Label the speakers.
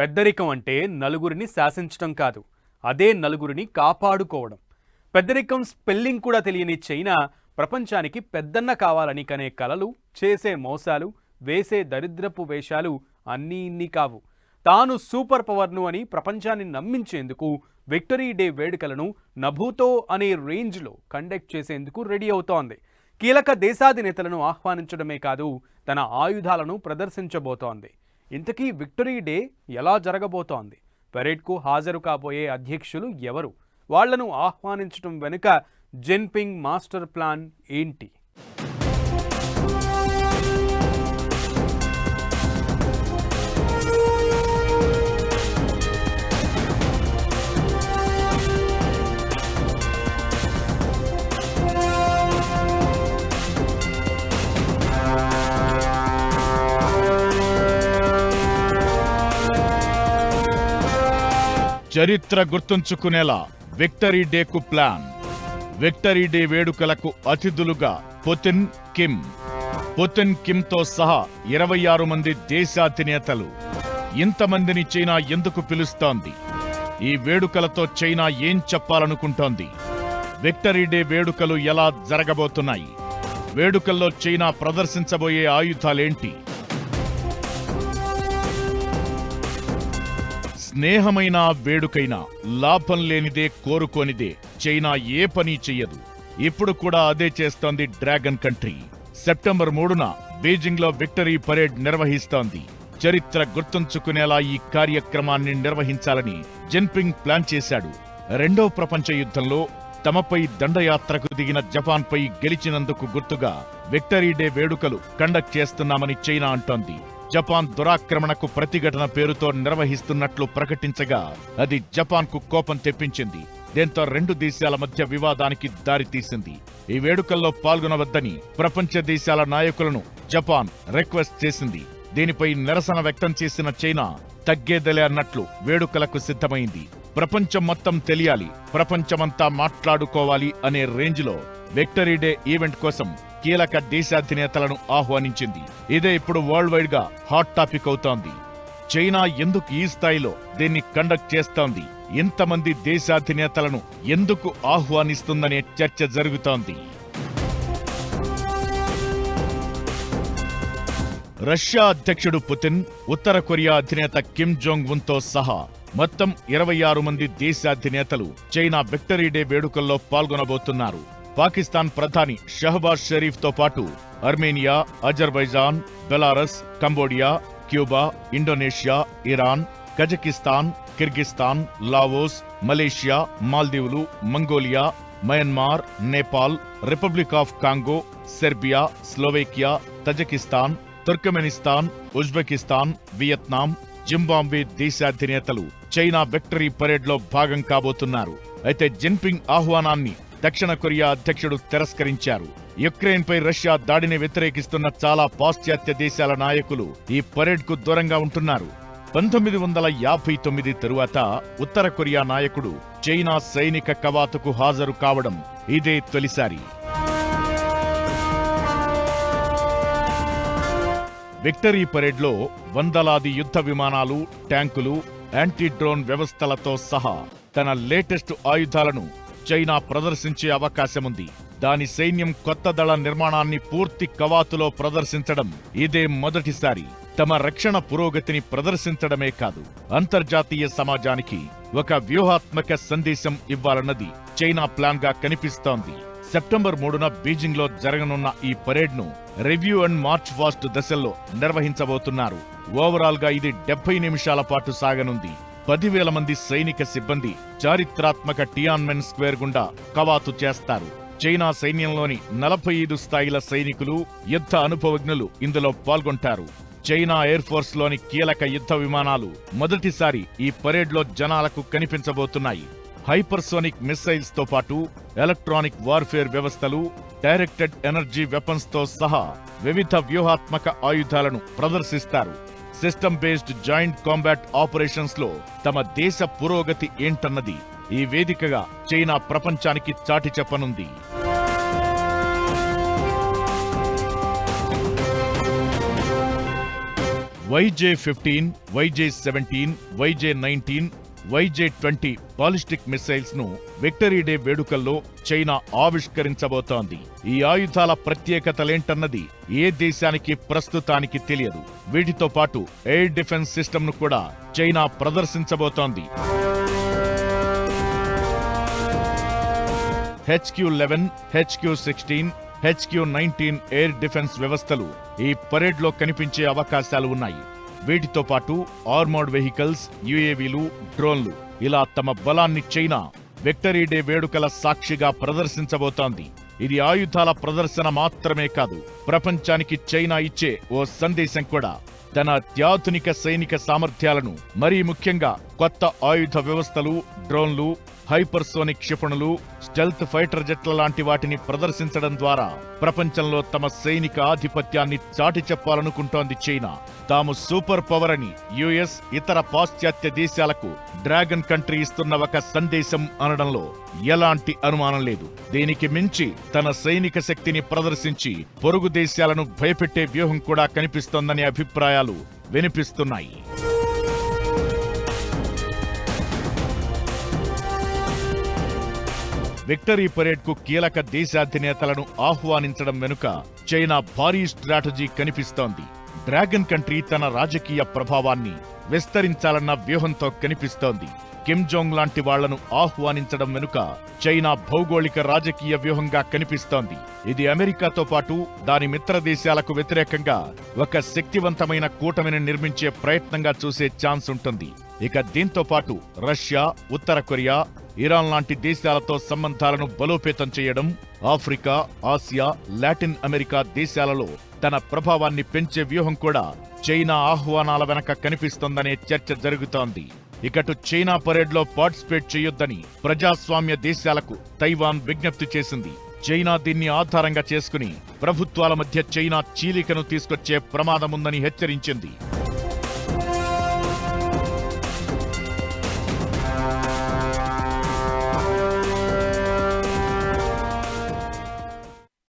Speaker 1: పెద్దరికం అంటే నలుగురిని శాసించటం కాదు అదే నలుగురిని కాపాడుకోవడం. పెద్దరికం స్పెల్లింగ్ కూడా తెలియని చైనా ప్రపంచానికి పెద్దన్న కావాలని కనే కలలు చేసే మోసాలు వేసే దరిద్రపు వేషాలు అన్నీ ఇన్ని కావు. తాను సూపర్ పవర్ను అని ప్రపంచాన్ని నమ్మించేందుకు విక్టరీ డే వేడుకలను నభూతో అనే రేంజ్లో కండక్ట్ చేసేందుకు రెడీ అవుతోంది. కీలక దేశాధినేతలను ఆహ్వానించడమే కాదు తన ఆయుధాలను ప్రదర్శించబోతోంది. ఇంతకీ విక్టరీ డే ఎలా జరగబోతోంది? పెరేడ్కు హాజరు కాబోయే అధ్యక్షులు ఎవరు? వాళ్ళను ఆహ్వానించడం వెనుక జిన్పింగ్ మాస్టర్ ప్లాన్ ఏంటి?
Speaker 2: చరిత్ర గుర్తుంచుకునేలా విక్టరీ డేకు ప్లాన్. విక్టరీ డే వేడుకలకు అతిథులుగా పుతిన్ కిమ్. పుతిన్ కిమ్తో సహా ఇరవై ఆరు మంది దేశాధినేతలు. ఇంతమందిని చైనా ఎందుకు పిలుస్తోంది? ఈ వేడుకలతో చైనా ఏం చెప్పాలనుకుంటోంది? విక్టరీ డే వేడుకలు ఎలా జరగబోతున్నాయి? వేడుకల్లో చైనా ప్రదర్శించబోయే ఆయుధాలేంటి? స్నేహమైన వేడుకైనా లాభం లేనిదే కోరుకోనిదే చైనా ఏ పని చెయ్యదు. ఇప్పుడు కూడా అదే చేస్తోంది డ్రాగన్ కంట్రీ. సెప్టెంబర్ మూడున బీజింగ్లో విక్టరీ పరేడ్ నిర్వహిస్తోంది. చరిత్ర గుర్తుంచుకునేలా ఈ కార్యక్రమాన్ని నిర్వహించాలని జిన్పింగ్ ప్లాన్ చేశాడు. రెండో ప్రపంచ యుద్ధంలో తమపై దండయాత్రకు దిగిన జపాన్పై గెలిచినందుకు గుర్తుగా విక్టరీ డే వేడుకలు కండక్ట్ చేస్తున్నామని చైనా అంటోంది. జపాన్ దురాక్రమణకు ప్రతిఘటన పేరుతో నిర్వహిస్తున్నట్లు ప్రకటించగా అది జపాన్కు కోపం తెప్పించింది. దీంతో రెండు దేశాల మధ్య వివాదానికి దారితీసింది ఈ వేడుకల్లో పాల్గొనవద్దని ప్రపంచ దేశాల నాయకులను జపాన్ రిక్వెస్ట్ చేసింది. దీనిపై నిరసన వ్యక్తం చేసిన చైనా తగ్గేదలే అన్నట్లు వేడుకలకు సిద్ధమైంది. ప్రపంచం మొత్తం తెలియాలి ప్రపంచమంతా మాట్లాడుకోవాలి అనే రేంజ్లో విక్టరీ డే ఈవెంట్ కోసం కీలక దేశాధినేతలను ఆహ్వానించింది. ఇదే ఇప్పుడు వరల్డ్ వైడ్గా హాట్ టాపిక్ అవుతోంది. చైనా ఎందుకు ఈ స్థాయిలో దీన్ని కండక్ట్ చేస్తోంది? ఇంతమంది దేశాధినేతలను ఎందుకు ఆహ్వానిస్తుందనే చర్చ జరుగుతోంది. రష్యా అధ్యక్షుడు పుతిన్ ఉత్తర కొరియా అధినేత కిమ్ జోంగ్ ఉన్తో సహా మొత్తం ఇరవై ఆరు మంది దేశాధినేతలు చైనా విక్టరీ డే వేడుకల్లో పాల్గొనబోతున్నారు. పాకిస్తాన్ ప్రధాని షహబాజ్ షరీఫ్తో పాటు Armenia Azerbaijan Belarus Cambodia Cuba Indonesia Iran Kazakhstan Kyrgyzstan Laos Malaysia మాల్దీవులు Mongolia Myanmar Nepal republic of Congo Serbia Slovakia Tajikistan Turkmenistan Uzbekistan Vietnam Zimbabwe దేశాధినేతలు China victory పరేడ్లో భాగం కాబోతున్నారు. అయితే జిన్పింగ్ ఆహ్వానాన్ని దక్షిణ కొరియా అధ్యక్షుడు తిరస్కరించారు. యుక్రెయిన్ పై రష్యా దాడిని వ్యతిరేకిస్తున్న చాలా పాశ్చాత్య దేశాల నాయకులు ఈ పరేడ్కు దూరంగా ఉంటున్నారు. పంతొమ్మిది వందల యాభై తొమ్మిది తరువాత ఉత్తర కొరియా నాయకుడు చైనా సైనిక కవాతుకు హాజరు కావడం ఇదే తొలిసారి. విక్టరీ పరేడ్లో వందలాది యుద్ధ విమానాలు ట్యాంకులు యాంటీ డ్రోన్ వ్యవస్థలతో సహా తన లేటెస్ట్ ఆయుధాలను చైనా ప్రదర్శించే అవకాశముంది. దాని సైన్యం కొత్త దళ నిర్మాణాన్ని పూర్తి కవాతులో ప్రదర్శించడం ఇదే మొదటిసారి. తమ రక్షణ పురోగతిని ప్రదర్శించడమే కాదు అంతర్జాతీయ సమాజానికి ఒక వ్యూహాత్మక సందేశం ఇవ్వాలన్నది చైనా ప్లాన్గా కనిపిస్తోంది. సెప్టెంబర్ మూడున బీజింగ్లో జరగనున్న ఈ పరేడ్ను రివ్యూ అండ్ మార్చ్ ఫాస్ట్ దశల్లో నిర్వహించబోతున్నారు. ఓవరాల్గా ఇది డెబ్బై నిమిషాల పాటు సాగనుంది. పదివేల మంది సైనిక సిబ్బంది చారిత్రాత్మక టియాన్మెన్ స్క్వేర్ గుండా కవాతు చేస్తారు. చైనా సైన్యంలోని నలభై ఐదు స్థాయిల సైనికులు యుద్ధ అనుభవజ్ఞులు ఇందులో పాల్గొంటారు. చైనా ఎయిర్ ఫోర్స్లోని కీలక యుద్ధ విమానాలు మొదటిసారి ఈ పరేడ్లో జనాలకు కనిపించబోతున్నాయి. హైపర్సోనిక్ మిస్సైల్స్తో పాటు ఎలక్ట్రానిక్ వార్ఫేర్ వ్యవస్థలు డైరెక్టెడ్ ఎనర్జీ వెపన్స్తో సహా వివిధ వ్యూహాత్మక ఆయుధాలను ప్రదర్శిస్తారు. సిస్టమ్ బేస్డ్ జాయింట్ కాంబాట్ ఆపరేషన్స్లో తమ దేశ పురోగతి ఏంటన్నది ఈ వేదికగా చైనా ప్రపంచానికి చాటి చెప్పనుంది. YJ fifteen YJ seventeen YJ nineteen YJ twenty ballistic మిసైల్స్ను victory day వేడుకల్లో చైనా ఆవిష్కరించబోతోంది. ఈ ఆయుధాల ప్రత్యేకతలేంటన్నది ఏ దేశానికి ప్రస్తుతానికి తెలియదు. వీటితో పాటు ఎయిర్ డిఫెన్స్ సిస్టమ్ను కూడా China ప్రదర్శించబోతోంది. HQ eleven HQ sixteen HQ nineteen air defence వ్యవస్థలు ఈ పరేడ్లో కనిపించే అవకాశాలు ఉన్నాయి. వీటితో పాటు ఆర్మర్డ్ వెహికల్స్ యుఏవీలు డ్రోన్లు ఇలా తమ బలాన్ని చైనా విక్టరీ డే వేడుకల సాక్షిగా ప్రదర్శించబోతోంది. ఇది ఆయుధాల ప్రదర్శన మాత్రమే కాదు ప్రపంచానికి చైనా ఇచ్చే ఓ సందేశం కూడా. తన అత్యాధునిక సైనిక సామర్థ్యాలను మరీ ముఖ్యంగా కొత్త ఆయుధ వ్యవస్థలు డ్రోన్లు హైపర్సోనిక్ క్షిపణులు స్టెల్త్ ఫైటర్ జెట్ల లాంటి వాటిని ప్రదర్శించడం ద్వారా ప్రపంచంలో తమ సైనిక ఆధిపత్యాన్ని చాటి చెప్పాలనుకుంటోంది చైనా. తాము సూపర్ పవర్ అని యుఎస్ ఇతర పాశ్చాత్య దేశాలకు డ్రాగన్ కంట్రీ ఇస్తున్న ఒక సందేశం అనడంలో ఎలాంటి అనుమానం లేదు. దీనికి మించి తన సైనిక శక్తిని ప్రదర్శించి పొరుగు దేశాలను భయపెట్టే వ్యూహం కూడా కనిపిస్తోందనే అభిప్రాయాలు వినిపిస్తున్నాయి. విక్టరీ పరేడ్కు కీలక దేశాధినేతలను ఆహ్వానించడం వెనుక చైనా భారీ స్ట్రాటజీ కనిపిస్తోంది. డ్రాగన్ కంట్రీ తన రాజకీయ ప్రభావాన్ని విస్తరించాలన్న వ్యూహంతో కనిపిస్తోంది. కిమ్ జోంగ్ లాంటి వాళ్ళను ఆహ్వానించడం వెనుక చైనా భౌగోళిక రాజకీయ వ్యూహంగా కనిపిస్తోంది. ఇది అమెరికాతో పాటు దాని మిత్ర దేశాలకు వ్యతిరేకంగా ఒక శక్తివంతమైన కూటమిని నిర్మించే ప్రయత్నంగా చూసే ఛాన్స్ ఉంటుంది. ఇక దీంతో పాటు రష్యా ఉత్తర కొరియా ఇరాన్ లాంటి దేశాలతో సంబంధాలను బలోపేతం చేయడం ఆఫ్రికా ఆసియా లాటిన్ అమెరికా దేశాలలో తన ప్రభావాన్ని పెంచే వ్యూహం కూడా చైనా ఆహ్వానాల వెనక కనిపిస్తోందనే చర్చ జరుగుతోంది. ఇకటు చైనా పరేడ్లో పార్టిసిపేట్ చేయొద్దని ప్రజాస్వామ్య దేశాలకు తైవాన్ విజ్ఞప్తి చేసింది. చైనా దీన్ని ఆధారంగా చేసుకుని ప్రభుత్వాల మధ్య చైనా చీలికను తీసుకొచ్చే ప్రమాదముందని హెచ్చరించింది.